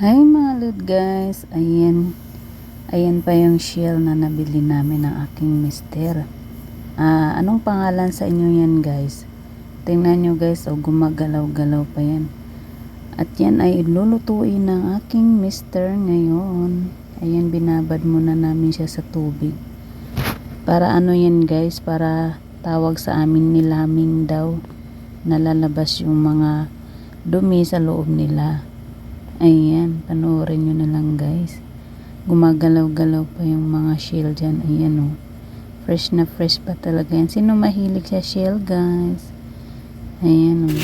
Hi mga lud guys, ayan, ayan pa yung shell na nabili namin ng aking mister. Ah, anong pangalan sa inyo yan guys? Tingnan nyo guys, oh, gumagalaw-galaw pa yan. At yan ay lulutuin ng aking mister ngayon. Ayan, binabad muna namin siya sa tubig. Para ano yan guys, para tawag sa amin nilaming daw. Nalalabas yung mga dumi sa loob nila. Ayan, panoorin nyo na lang guys. Gumagalaw-galaw pa yung mga shell dyan. Ayan o. Oh. Fresh na fresh pa talaga yan. Sino mahilig sa shell guys? Ayan o.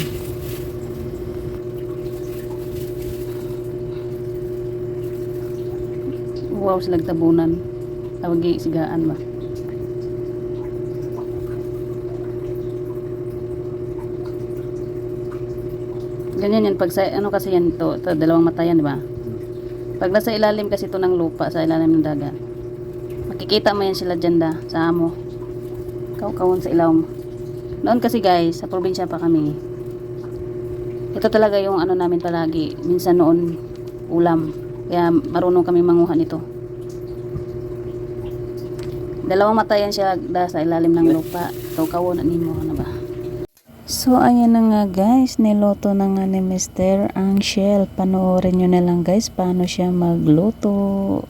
Oh. Wow, silag tabunan. Tawagi sigaan ba? Ganyan yan pag sa ano kasi yan to, to dalawang mata yan, di ba? Pag nasa ilalim kasi to ng lupa, sa ilalim ng dagat. Makikita mo yan sila dyan da, sa amo. Kaw-kawan sa ilaw mo. Noon kasi guys, sa probinsya pa kami. Ito talaga yung ano namin palagi. Minsan noon, ulam. Kaya marunong kami manguha nito. Dalawang mata yan siya da, sa ilalim ng lupa. Kaw-kawan, animo, ano ba? So, ayan na nga guys, niloto na nga ni Mr. ang shell. Panoorin nyo na lang guys, paano siya magluto.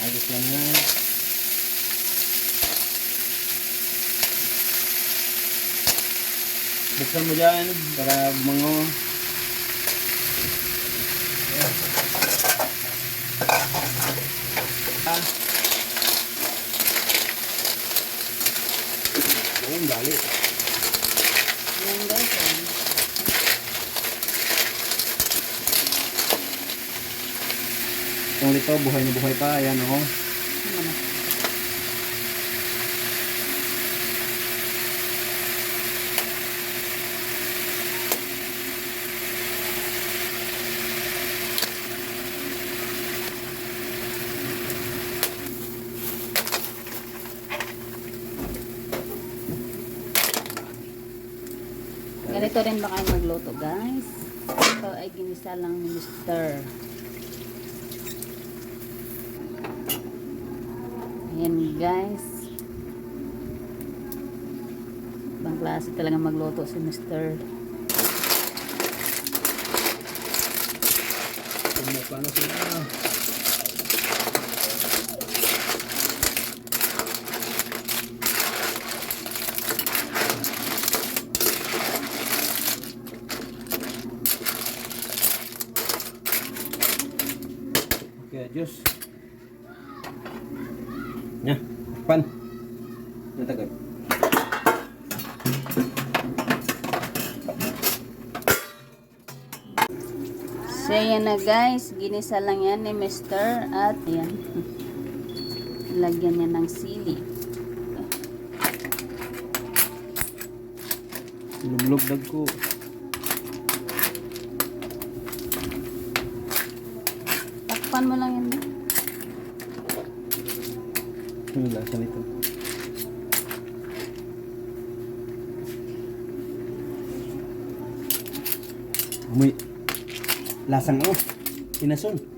Ayos lang yan. Mo dyan para bumango. Ah. Ang dali. Ayan guys, ayan. Kung ito, buhay na buhay pa. Ayan, oh. Ganito rin ba magluto guys? Ito ay ginisa lang ni Mr. Ayan guys. Ibang klase talaga magluto si Mr. Tumukla na sila. Diyos. Nya, pan. Natagad. So yan na guys, ginisa lang yan ni Mr. At ayan. Lagyan niya ng sili. Lumlog ko. Takpan mo lang yan. Ano lasa nito? Amoy. Lasang oh. Inason.